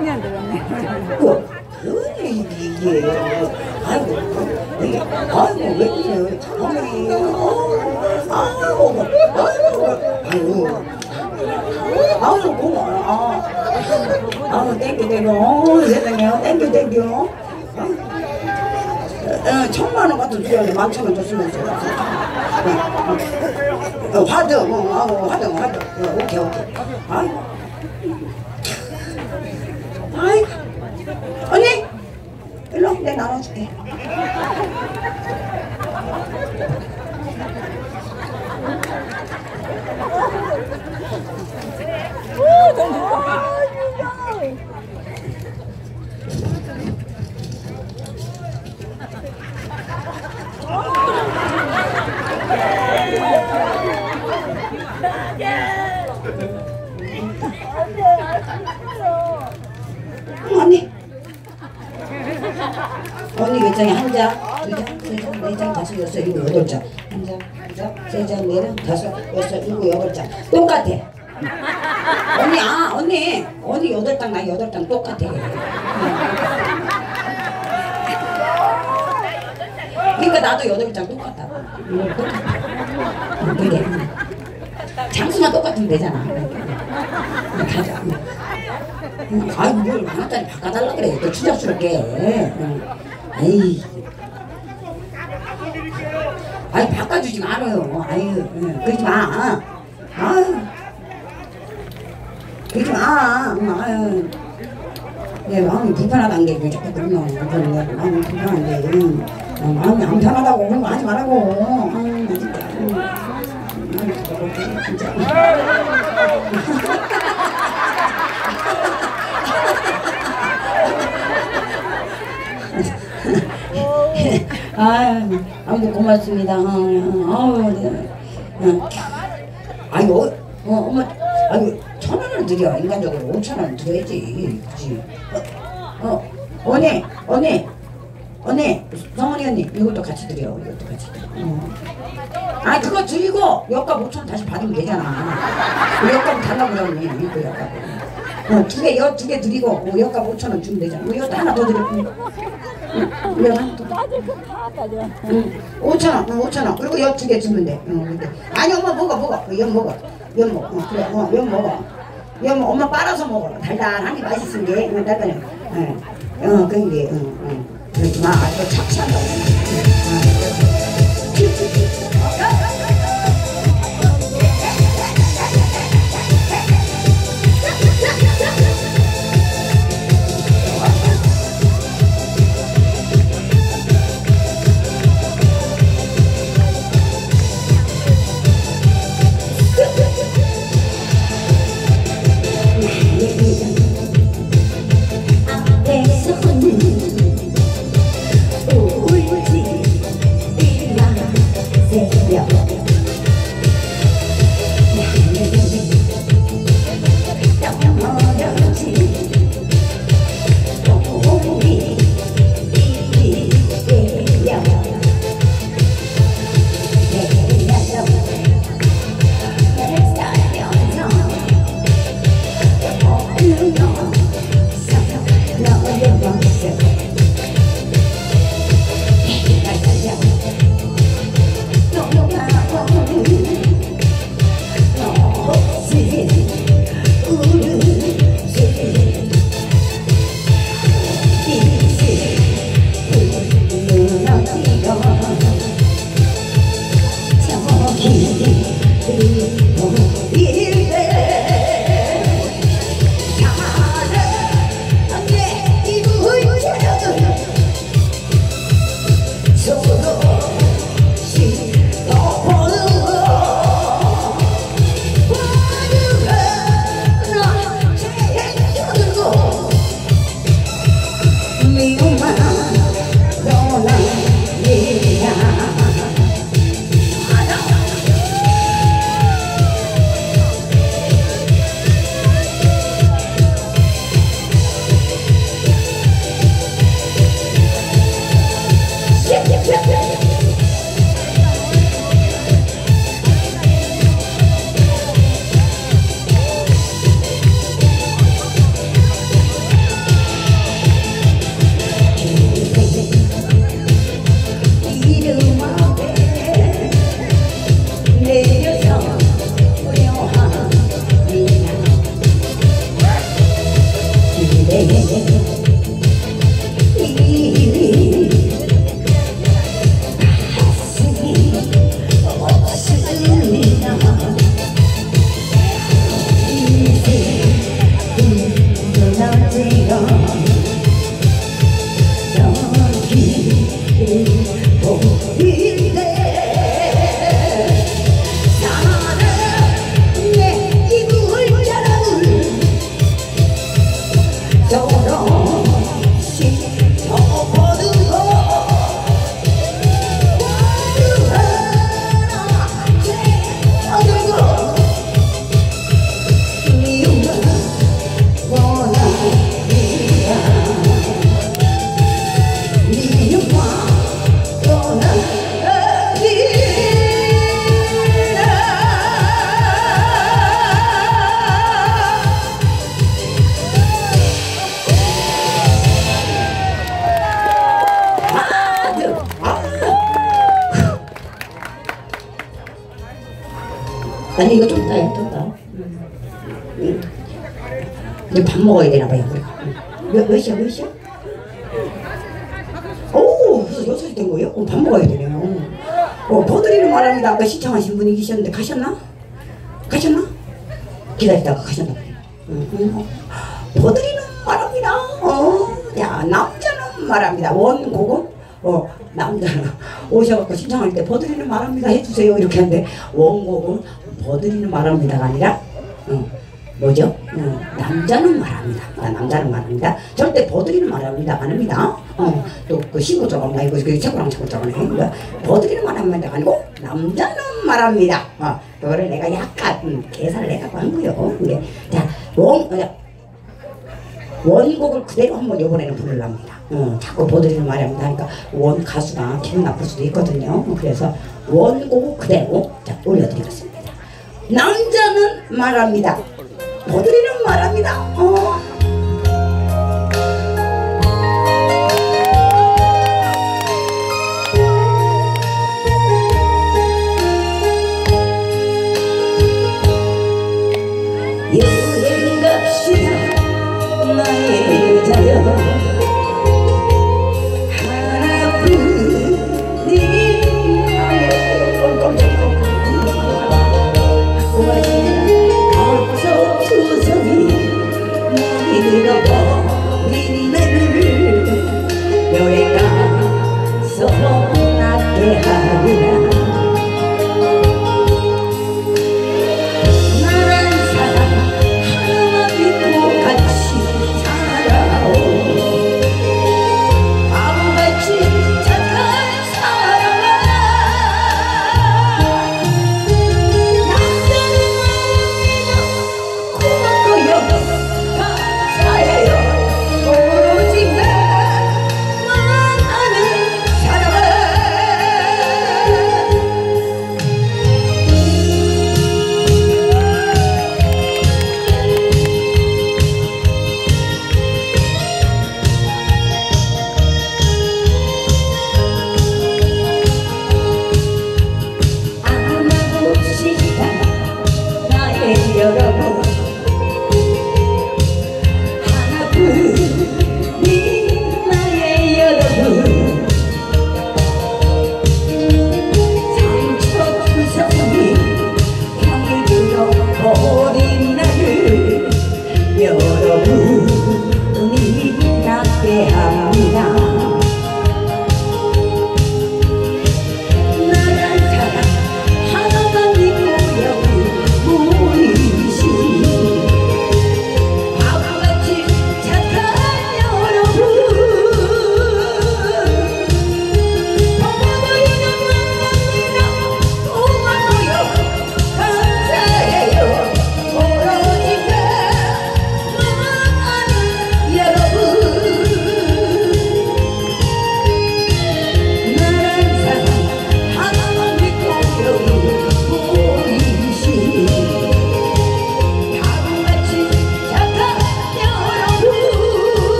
그냥 들었네. 그, 그게 이게, 아이고, 아이고, 왜 그래요? 어머니, 어, 아이고, 아이고, 아이고, 아이고, 고마워. 아, 아우, 땡큐, 땡큐. 어, 세상에, 땡큐, 땡큐. 어, 어, 천만 원 같은 주였는데 만천 원 줬으면 좋겠어. 어, 어, 화등, 어, 아우, 화등, 화등. 어, 오케이, 오케이. 아이고. 아이고. 언니! 일로, 내가 나눠줄게. 언니. 언니 몇 장에 한 장, 두 장, 세 장, 네 장, 다섯, 여섯, 일곱, 여덟 장. 한 장, 두 장, 세 장, 네 장, 다섯, 여섯, 일곱, 여덟 장. 똑같아. 언니, 아, 언니. 언니 여덟 장, 나 여덟 장 똑같아. 그러니까 나도 여덟 장 똑같다. 응, 똑같아. 그래. 장수만 똑같으면 되잖아. 가자. 응, 아이고 뭘 만원짜리 바꿔달라 그래 또 추잡스럽게 응. 에이. 아이 바꿔주지 말아요. 아유 응, 그러지 마. 아유. 그러지 마. 응, 아유. 내 마음이 불편하다는 게왜 자꾸 그러면 거 마음이 불편한데 응. 어, 마음이 안 편하다고 그런 거 하지 말라고. 아유 나 진짜. 응. 아유, 진짜 아유, 아무튼 고맙습니다. 어, 어, 아유, 네. 어. 아유, 어, 어, 엄마, 아유, 천 원을 드려. 인간적으로 오천 원 드려야지. 그치? 어, 어, 언니, 언니, 언니, 성원이 언니, 이것도 같이 드려. 이것도 같이 드려. 어. 아, 그거 드리고, 역값 오천 원 다시 받으면 되잖아. 그 역값 달라고 그러니, 이거 역값. 어, 두 개, 여, 두 개 드리고, 어, 역값 오천 원 주면 되잖아. 뭐, 이것도 하나 더 드려. 응, 이거 하나 더. 빠질 거다 빠져. 응, 5천 원, 응, 5천 원. 그리고 여 두 개 주면 돼. 응, 근데. 아니, 엄마 먹어, 먹어. 그연 먹어. 연 먹어. 어, 그래, 어, 연 먹어. 연 먹어. 엄마 빨아서 먹어. 달달하니 맛있은 게. 응, 달달해. 응, 어, 그런 게, 응, 응. 그러지 마. 아, 또 착취한다. 앞에 아니 이거 좀 따요 좀 따. 응. 이제 밥 먹어야 되나 봐요 우리가. 몇, 몇 시야 몇 시야? 오 벌써 여섯 시된 거예요? 어, 밥 먹어야 되네요. 어 버드리는 말합니다. 아까 시청하신 분이 계셨는데 가셨나? 가셨나? 기다리다가 가셨나 봐요. 응, 응. 버드리는 말합니다. 어, 야 남자는 말합니다. 원곡은 어 남자는 오셔갖고 신청할 때 버드리는 말합니다 해주세요 이렇게 하는데 원곡은 버드리는 말합니다가 아니라 어, 뭐죠? 어, 남자는 말합니다. 아, 남자는 말합니다. 절대 버드리는 말합니다. 안 합니다. 어, 또그 신고처럼 나 이거 그 책구랑 책구처럼 그러니까 버드리는 말합니다. 아니고 남자는 말합니다. 어, 그거를 내가 약간 음, 계산을 해갖고 한 거요. 자 원, 어, 원곡을 그대로 한번 이번에는 부르랍니다. 어, 자꾸 보드리는 말이 합니다. 하니까 원 가수가 기분 나쁠 수도 있거든요. 그래서 원곡 그대로 자, 올려드리겠습니다. 남자는 말합니다. 보드리는 말합니다. 어.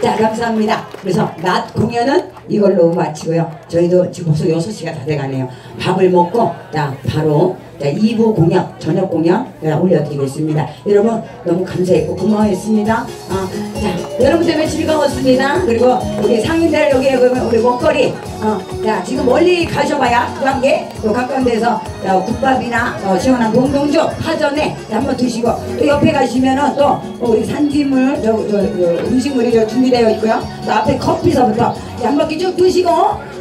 자 감사합니다. 그래서 낮 공연은 이걸로 마치고요. 저희도 지금 벌써 6시가 다 돼가네요. 밥을 먹고 자 바로 자 2부 공연 저녁 공연 자, 올려드리겠습니다. 여러분 너무 감사했고 고마워했습니다. 아, 자 여러분 때문에 즐거웠습니다. 그리고 우리 상인들 여기 우리 먹거리 어, 자 지금 멀리 가셔봐야 그 관계 또 가까운 데서 자, 국밥이나 어, 시원한 동동죽 파전에 자, 한번 드시고 또 옆에 가시면은 또 우리 산지물 저, 저, 저 음식물이 저 준비되어 있고요. 또 앞에 커피서부터 자, 한 바퀴 쭉 드시고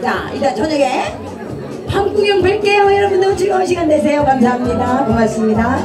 자 이따 저녁에 밤 구경 뵐게요. 여러분 너무 즐거운 시간 되세요. 감사합니다. 고맙습니다.